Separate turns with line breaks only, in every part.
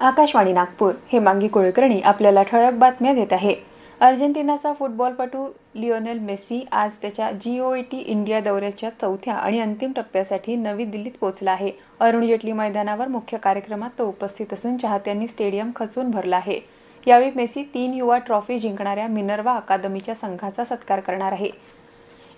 आकाशवाणी नागपूर हे मांगी कुलकर्णी आपल्याला ठळक बातम्या देत आहे. अर्जेंटिनाचा फुटबॉलपटू लिओनेल मेस्सी आज त्याच्या जीओईटी इंडिया दौऱ्याच्या चौथ्या आणि अंतिम टप्प्यासाठी नवी दिल्लीत पोहोचला आहे. अरुण जेटली मैदानावर मुख्य कार्यक्रमात तो उपस्थित असून चाहत्यांनी स्टेडियम खचून भरला आहे. यावेळी मेसी तीन युवा ट्रॉफी जिंकणाऱ्या मिनर्वा अकादमीच्या संघाचा सत्कार करणार आहे.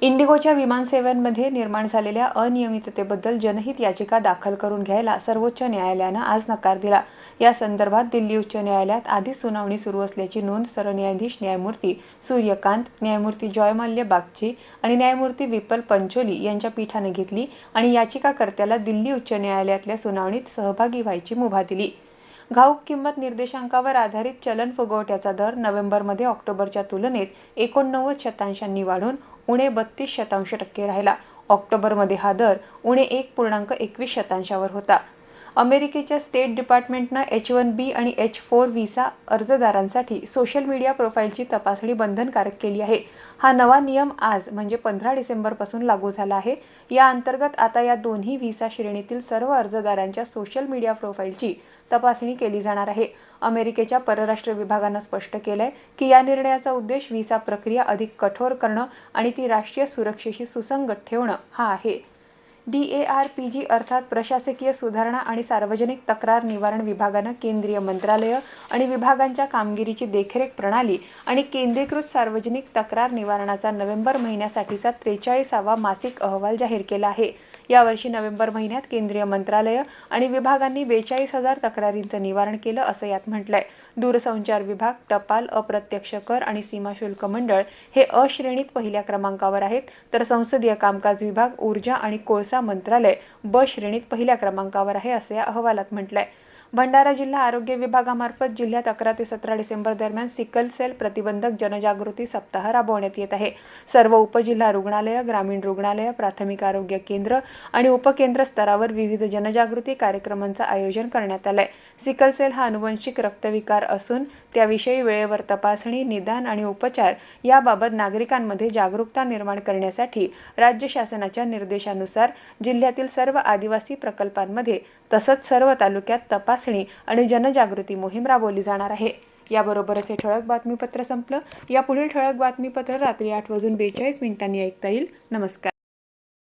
इंडिगोच्या विमानसेवांमध्ये निर्माण झालेल्या अनियमिततेबद्दल जनहित याचिका दाखल करून घ्यायला सर्वोच्च न्यायालयानं आज नकार दिला. या संदर्भात दिल्ली उच्च न्यायालयात आधीच सुनावणी सुरू असल्याची नोंद सरन्यायाधीश न्यायमूर्ती सूर्यकांत न्यायमूर्ती जॉयमाल्य बागची आणि न्यायमूर्ती विपल पंचोली यांच्या पीठाने घेतली आणि याचिकाकर्त्याला दिल्ली उच्च न्यायालयातल्या सुनावणीत सहभागी व्हायची मुभा दिली. घाऊक किंमत निर्देशांकावर आधारित चलन फुगवट्याचा दर नोव्हेंबरमध्ये ऑक्टोबरच्या तुलनेत एकोणनव्वद शतांशांनी वाढून उणे बत्तीस शतांश टक्के राहिला. ऑक्टोबरमध्ये हा दर उणे एक पूर्णांक एकवीस शतांशावर होता. अमेरिकेच्या स्टेट डिपार्टमेंटनं एच वन बी आणि एच फोर व्हिसा अर्जदारांसाठी सोशल मीडिया प्रोफाईलची तपासणी बंधनकारक केली आहे. हा नवा नियम आज म्हणजे पंधरा डिसेंबरपासून लागू झाला आहे. या अंतर्गत आता या दोन्ही व्हिसा श्रेणीतील सर्व अर्जदारांच्या सोशल मीडिया प्रोफाईलची तपासणी केली जाणार आहे. अमेरिकेच्या परराष्ट्र विभागानं स्पष्ट केलंय की या निर्णयाचा उद्देश व्हिसा प्रक्रिया अधिक कठोर करणं आणि ती राष्ट्रीय सुरक्षेशी सुसंगत ठेवणं हा आहे. D A R P G अर्थात प्रशासकीय सुधारणा आणि सार्वजनिक तक्रार निवारण विभागानं केंद्रीय मंत्रालयं आणि विभागांच्या कामगिरीची देखरेख प्रणाली आणि केंद्रीकृत सार्वजनिक तक्रार निवारणाचा नोव्हेंबर महिन्यासाठीचा त्रेचाळीसावा मासिक अहवाल जाहीर केला आहे. यावर्षी नोव्हेंबर महिन्यात केंद्रीय मंत्रालय आणि विभागांनी बेचाळीस हजार तक्रारींचं निवारण केलं असं यात म्हटलंय. दूरसंचार विभाग टपाल अप्रत्यक्ष कर आणि सीमा शुल्क मंडळ हे अश्रेणीत पहिल्या क्रमांकावर आहेत. तर संसदीय कामकाज विभाग ऊर्जा आणि कोळसा मंत्रालय ब श्रेणीत पहिल्या क्रमांकावर आहे असं या अहवालात म्हटलंय. भंडारा जिल्हा आरोग्य विभागामार्फत जिल्ह्यात अकरा ते सतरा डिसेंबर दरम्यान सिकल सेल प्रतिबंधक जनजागृती सप्ताह राबवण्यात येत आहे. सर्व उपजिल्हा रुग्णालय ग्रामीण रुग्णालय प्राथमिक आरोग्य केंद्र आणि उपकेंद्र स्तरावर विविध जनजागृती कार्यक्रमांचं आयोजन करण्यात आलंय. सिकल सेल हा अनुवंशिक रक्तविकार असून त्याविषयी वेळेवर तपासणी निदान आणि उपचार याबाबत नागरिकांमध्ये जागरूकता निर्माण करण्यासाठी राज्य शासनाच्या निर्देशानुसार जिल्ह्यातील सर्व आदिवासी प्रकल्पांमध्ये तसंच सर्व तालुक्यात तपास तपासणी आणि जनजागृती मोहीम राबवली जाणार आहे. याबरोबरच हे ठळक बातमीपत्र संपलं. या पुढील ठळक बातमीपत्र रात्री आठ वाजून बेचाळीस मिनिटांनी ऐकता येईल. नमस्कार.